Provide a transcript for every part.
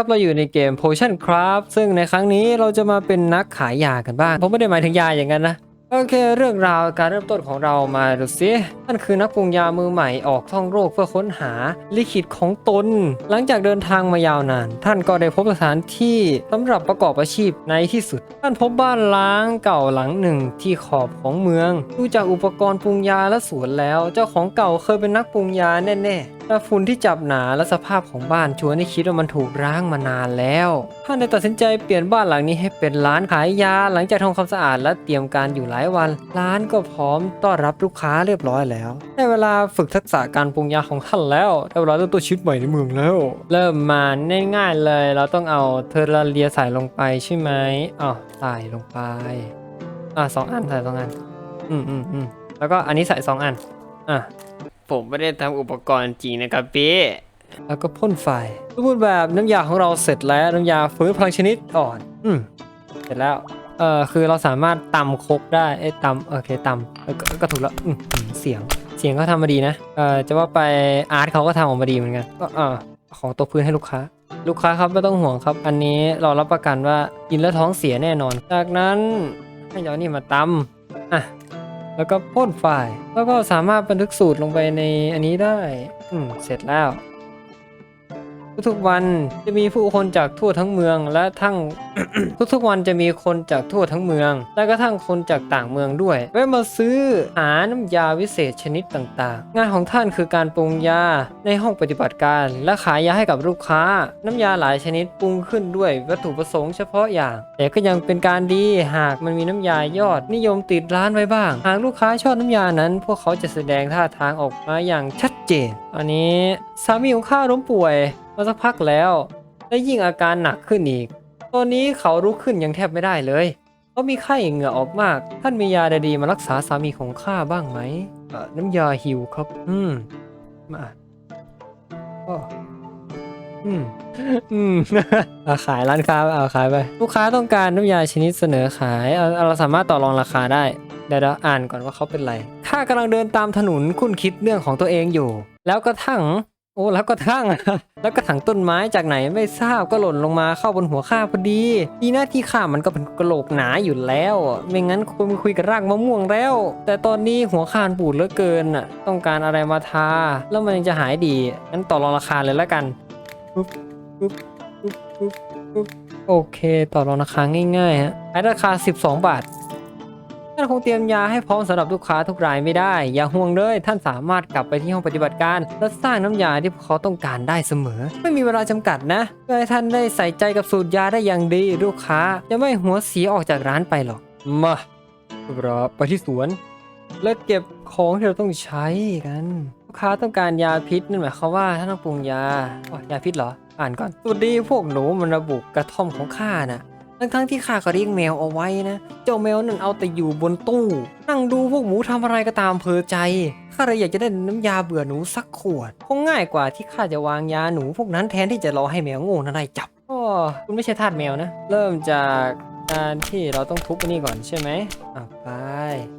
ครับเราอยู่ในเกม Potion Craft ซึ่งในครั้งนี้เราจะมาเป็นนักขายยากันบ้างผมไม่ได้หมายถึงยาอย่างนั้นนะ โอเค เรื่องราวการเริ่มต้นของเรามาดูซิ ท่านคือนักปรุงยามือใหม่ออกท่องโลกเพื่อค้นหาลิขิตของตน หลังจากเดินทางมายาวนาน ท่านก็ได้พบสถานที่สำหรับประกอบอาชีพในที่สุด ท่านพบบ้านล้างเก่าหลังหนึ่งที่ขอบของเมือง ดูจากอุปกรณ์ปรุงยาและสวนแล้ว เจ้าของเก่าเคยเป็นนักปรุงยาแน่ๆแต่ฝุ่นที่จับหนาและสภาพของบ้านชวนให้คิดว่ามันถูกร้างมานานแล้วท่านได้ตัดสินใจเปลี่ยนบ้านหลังนี้ให้เป็นร้านขายยาหลังจากทำความสะอาดและเตรียมการอยู่หลายวัน ร้านก็พร้อมต้อนรับลูกค้าเรียบร้อยแล้วได้เวลาฝึกทักษะการปรุงยาของท่านแล้วได้เวลาเริ่มต้นชีวิตใหม่ในเมืองแล้ว เริ่มมาง่ายๆเลย เราต้องเอาเทอร์เรียใส่ลงไปใช่ไหมอ๋อใส่ลงไปอะสองอันใส่สองอัน อืมอืมอืมแล้วก็อันนี้ใส่สองอันอะผมไม่ได้ทำอุปกรณ์จริงนะครับพี่แล้วก็พ่นไฟสมมติแบบน้ำยาของเราเสร็จแล้วน้ำยาฟื้นพลังชนิดอ่อน อืมเสร็จแล้ว เออคือเราสามารถตำคกได้เอ้ตำโอเคตำเออก็ก็ถูกแล้วอืมเสียงเสียงเขาทำมาดีนะเออจะว่าไปอาร์ตเขาก็ทำออกมาดีเหมือนกันก็เออของตัวพื้นให้ลูกค้า ลูกค้าครับไม่ต้องห่วงครับ อันนี้เรารับประกันว่ากินแล้วท้องเสียแน่นอน จากนั้นให้ยอนี่มาตำอะแล้วก็พ่นไฟล์แล้วก็สามารถบันทึกสูตรลงไปในอันนี้ได้ อืมเสร็จแล้ว ทุกๆวันจะมีผู้คนจากทั่วทั้งเมืองและทั้ง ทุกๆวันจะมีคนจากทั่วทั้งเมือง และก็ทั้งคนจากต่างเมืองด้วยแวะมาซื้อหาน้ำยาวิเศษชนิดต่างๆ งานของท่านคือการปรุงยาในห้องปฏิบัติการ และขายยาให้กับลูกค้า น้ำยาหลายชนิดปรุงขึ้นด้วยวัตถุประสงค์เฉพาะอย่าง แต่ก็ยังเป็นการดีหากมันมีน้ำยายอด นิยมติดร้านไว้บ้าง หากลูกค้าชอบน้ำยานั้น พวกเขาจะแสดงท่าทางออกมาอย่างชัดเจน อันนี้สามีของข้าล้มป่วยมาสักพักแล้ว และยิ่งอาการหนักขึ้นอีก ตอนนี้เขาลุกขึ้นยังแทบไม่ได้เลยเขามีไข้เหงื่อออกมาก ท่านมียาใดๆมารักษาสามีของข้าบ้างไหมเอ่อน้ำยาหิวครับ อืม มาก็อืม อืม เอาขายร้านค้าเอาขายไป ลูกค้าต้องการน้ำยาชนิดเสนอขายเอาเอาเราสามารถต่อรองราคาได้ เดี๋ยวเราอ่านก่อนว่าเขาเป็นไรข้ากำลังเดินตามถนนคุ้นคิดเรื่องของตัวเองอยู่ แล้วก็ทั้ง โอ้แล้วก็ทั้ง แล้วก็ถังต้นไม้จากไหนไม่ทราบก็หล่นลงมาเข้าบนหัวข้าพอดีดีหน้าที่ข้ามันก็เป็นกระโหลกหนาอยู่แล้ว ไม่งั้นคุยไปคุยกับรากมะม่วงแล้ว แต่ตอนนี้หัวข้านปูดเหลือเกินอะต้องการอะไรมาทา แล้วมันยังจะหายดีงั้นต่อรองราคาเลยแล้วกันโอเค ต่อรองราคาง่ายๆฮะขายราคา 12 บาท ท่านคงเตรียมยาให้พร้อมสำหรับลูกค้าทุกรายไม่ได้ อย่าห่วงเลย ท่านสามารถกลับไปที่ห้องปฏิบัติการ และสร้างน้ำยาที่พวกเขาต้องการได้เสมอ ไม่มีเวลาจำกัดนะเพื่อให้ท่านได้ใส่ใจกับสูตรยาได้อย่างดีลูกค้าจะไม่หัวเสียออกจากร้านไปหรอกมาครับไปที่สวน แล้วเก็บของที่เราต้องใช้กันลูกค้าต้องการยาพิษนั่นหมายความว่าท่านต้องปรุงยาอ๋อยาพิษเหรออ่านก่อนสวัสดีพวกหนูมันระบุกระท่อมของข้าน่ะ ทั้งๆที่ข้าก็เรียกแมวเอาไว้นะ เจ้าแมวนั่นเอาแต่อยู่บนตู้ นั่งดูพวกหมูทำอะไรก็ตามเพอใจ ข้าเลยอยากจะได้น้ำยาเบื่อหนูสักขวด คงง่ายกว่าที่ข้าจะวางยาหนูพวกนั้นแทนที่จะรอให้แมวโง่นั่นได้จับอ๋อคุณไม่ใช่ทาสแมวนะ เริ่มจาก การที่เราต้องทุบอันนี้ก่อนใช่ไหมอะไป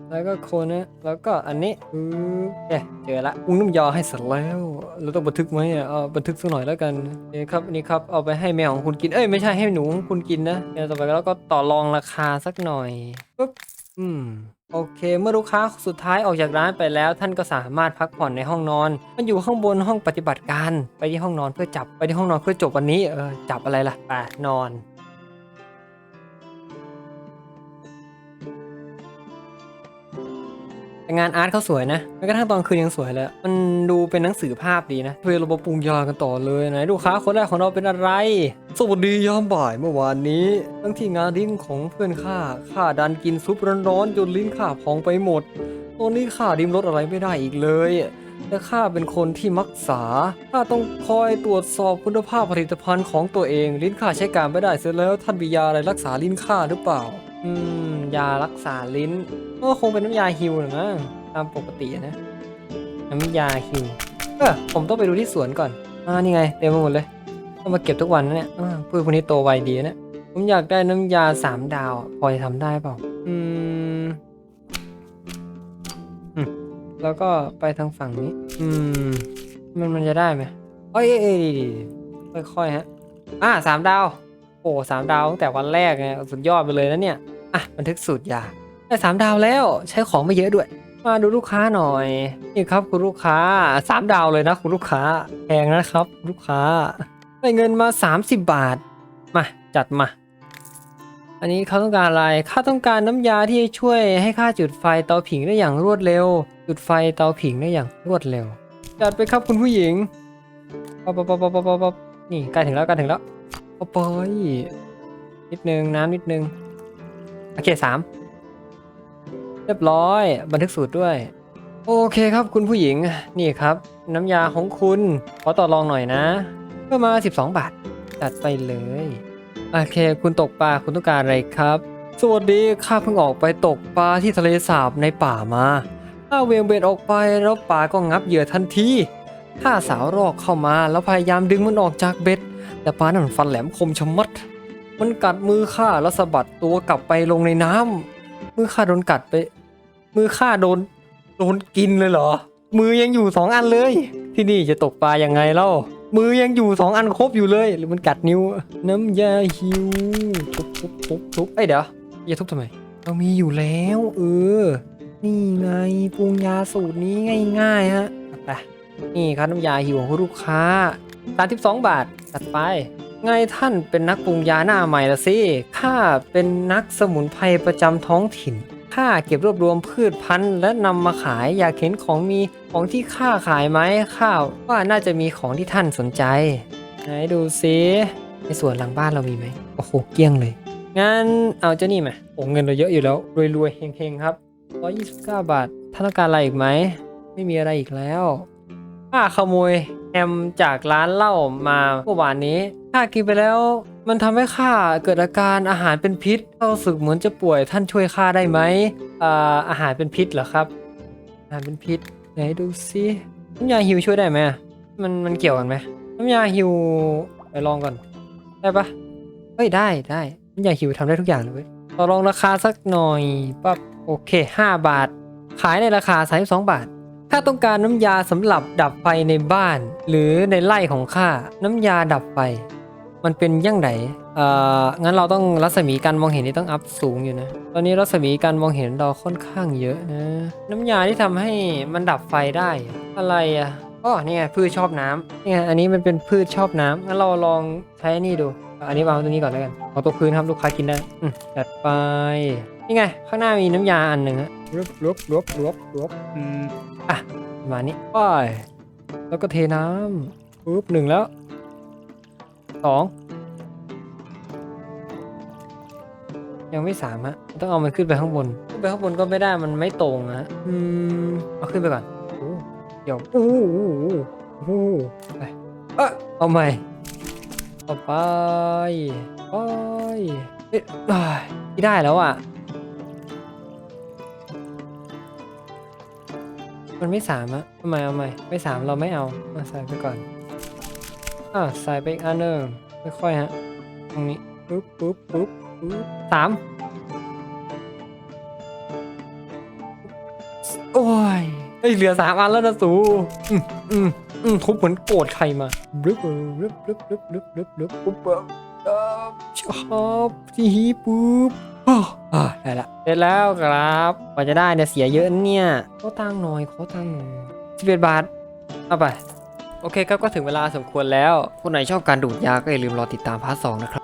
แล้วก็โคนนะแล้วก็อันนี้อือเอ๊ะเจอละปรุงน้ำยาให้เสร็จแล้ว เราต้องบันทึกไหมอะเอาบันทึกสักหน่อยแล้วกันโอเคครับอันนี้ครับเอาไปให้แมวของคุณกินเอ้ยไม่ใช่ให้หนูของคุณกินนะเดี๋ยวต่อไปแล้วก็ต่อรองราคาสักหน่อยปุ๊บอืมโอเค เมื่อลูกค้าสุดท้ายออกจากร้านไปแล้ว ท่านก็สามารถพักผ่อนในห้องนอน มันอยู่ข้างบนห้องปฏิบัติการ ไปที่ห้องนอนเพื่อจับไปที่ห้องนอนเพื่อจบวันนี้เออจับอะไรล่ะไปนอน แต่งานอาร์ตเขาสวยนะแม้กระทั่งตอนคืนยังสวยเลย มันดูเป็นหนังสือภาพดีนะเพื่อเราปรุงยากันต่อเลยไหนลูกค้าคนแรกของเราเป็นอะไร สวัสดียามบ่ายเมื่อวานนี้ ทั้งที่งานเลี้งของเพื่อนข้าข้าดันกินซุปร้อนๆจนลิ้นข้าพองไปหมดตอนนี้ข้าดิมรสอะไรไม่ได้อีกเลยแต่ข้าเป็นคนที่มักษา ข้าต้องคอยตรวจสอบคุณภาพผลิตภัณฑ์ของตัวเอง ลิ้นข้าใช้การไม่ได้เสร็จแล้วท่านมียาอะไรรักษาลิ้นข้าหรือเปล่า อืม ยารักษาลิ้นก็คงเป็นน้ำยาฮิวหรือมั้งตามปกตินะ น้ำยาฮิวเออผมต้องไปดูที่สวนก่อนอ่านี่ไง เต็มไปหมดเลย ต้องมาเก็บทุกวันนะเนี่ยพืชพวกนี้โตไวดีนะ ผมอยากได้น้ำยาสามดาวพอจะทำได้เปล่าอืมแล้วก็ไปทางฝั่งนี้ อืม มันมันจะได้ไหมเอ้ยเอ้ยค่อยๆฮะ อะสามดาว โอ้สามดาวตั้งแต่วันแรกไงสุดยอดไปเลยนะเนี่ยอะบันทึกสูตรยาได้สามดาวแล้วใช้ของไม่เยอะด้วย มาดูลูกค้าหน่อยนี่ครับคุณลูกค้าสามดาวเลยนะคุณลูกค้าแพงนะครับลูกค้าได้เงินมา 30 บาท มาจัดมา อันนี้เขาต้องการอะไรข้าต้องการน้ำยาที่ช่วยให้ข้าจุดไฟเตาผิงได้อย่างรวดเร็ว จุดไฟเตาผิงได้อย่างรวดเร็ว จัดไปครับคุณผู้หญิงปั๊บปั๊บปั๊บปั๊บปั๊บปั๊บนี่ใกล้ถึงแล้วใกล้ถึงแล้ว เอาไปนิดนึงน้ำนิดนึง โอเคสามเรียบร้อย บันทึกสูตรด้วย โอเคครับคุณผู้หญิงนี่ครับ น้ำยาของคุณ ขอต่อรองหน่อยนะเพิ่มมา 12 บาท จัดไปเลย โอเค คุณตกปลาคุณต้องการอะไรครับ สวัสดีข้าเพิ่งออกไปตกปลาที่ทะเลสาบในป่ามาข้าเวียงเบ็ดออกไปแล้วปลาก็งับเหยื่อทันที ข้าสาวรอกเข้ามาแล้วพยายามดึงมันออกจากเบ็ด แต่ปลานั้นฟันแหลมคมชะมัด มันกัดมือข้าแล้วสะบัดตัวกลับไปลงในน้ำมือข้าโดนกัดไป มือข้าโดนโดนกินเลยเหรอ มือยังอยู่สองอันเลย ที่นี่จะตกปลายังไงเล่า มือยังอยู่สองอันครบอยู่เลย หรือมันกัดนิ้ว น้ำยาหิวทุบทุบทุบทุบเอ้ยเดี๋ยวอย่าทุบทำไมเรามีอยู่แล้ว เออ นี่ไงปรุงยาสูตรนี้ง่ายๆฮะ นี่ครับน้ำยาหิวของลูกค้า32บาทจัดไป ไงท่านเป็นนักปรุงยาหน้าใหม่ละสิข้าเป็นนักสมุนไพรประจำท้องถิ่นข้าเก็บรวบรวมพืชพันธุ์และนำมาขายอยากเห็นของมีของที่ข้าขายไหมข้าว่าน่าจะมีของที่ท่านสนใจไหนดูซิในสวนหลังบ้านเรามีไหมโอ้โหเกลี้ยงเลยงั้นเอาเจ้านี่มาโอ้เงินเราเยอะอยู่แล้วรวยๆเฮงๆครับ129 บาทท่านต้องการอะไรอีกไหมไม่มีอะไรอีกแล้ว ข้าขโมยแฮมจากร้านเหล้ามาเมื่อวานนี้ข้ากินไปแล้ว มันทำให้ข้าเกิดอาการอาหารเป็นพิษข้ารู้สึกเหมือนจะป่วยท่านช่วยข้าได้ไหมอ่าอาหารเป็นพิษเหรอครับ อาหารเป็นพิษไหนดูซิน้ำยาฮิวช่วยได้ไหมมันมันเกี่ยวกันไหมน้ำยาฮิวไปลองก่อนได้ปะเฮ้ยได้ได้น้ำยาฮิวทำได้ทุกอย่างเลยเว้ยต่อรองราคาสักหน่อยปั๊บโอเค 5 บาท ขายในราคา32บาท ถ้าต้องการน้ำยาสำหรับดับไฟในบ้าน หรือในไร่ของข้าน้ำยาดับไฟ มันเป็นยังไงเอ่องั้นเราต้องรัศมีการมองเห็นนี่ต้องอัพสูงอยู่นะ ตอนนี้รัศมีการมองเห็นเราค่อนข้างเยอะนะ น้ำยาที่ทำให้มันดับไฟได้อะไรอะอ๋อนี่ไงพืชชอบน้ำนี่ไงอันนี้มันเป็นพืชชอบน้ำงั้นเราลองใช้นี่ดู อันนี้วางตรงนี้ก่อนแล้วกันเอาตัวพื้นครับลูกค้ากินได้อืมจัดไปนี่ไงข้างหน้ามีน้ำยาอันหนึ่งฮะ รบรบรบรบรบอืมอะประมาณนี้ไปแล้วก็เทน้ำปุ๊บหนึ่งแล้วสองยังไม่สามฮะต้องเอามันขึ้นไปข้างบน ขึ้นไปข้างบนก็ไม่ได้มันไม่ตรงอะฮะอืมเอาขึ้นไปก่อนโอ้เดี๋ยวโอ้โหโอ้โหไปเอะเอาใหม่เอาไปไปเอ๊ะอ้ายไม่ได้แล้วอะ มันไม่สามอะทำไมเอาใหม่ไม่สามเราไม่เอาเอาใส่ไปก่อนอ่าใส่ไปอีกอันหนึ่งค่อยๆฮะตรงนี้ปุ๊บปุ๊บปุ๊บปุ๊บสามโอ้ยเอ้ยเหลือสามอันแล้วนะสูอืมอืมอืมทุบเหมือนโกรธใครมารึบรึบรึบรึบรึบรึบรึบปุ๊บปุ๊บชอบทีปุ๊บ อ่าได้ละเสร็จแล้วครับกว่าจะได้เนี่ยเสียเยอะเนี่ยขาตังหน่อยขอตังหน่อยสิบเอ็ดบาทเอาไป โอเคครับก็ถึงเวลาสมควรแล้วคนไหนชอบการดูดยาก็อย่าลืมรอติดตามพาร์ทสองนะครับ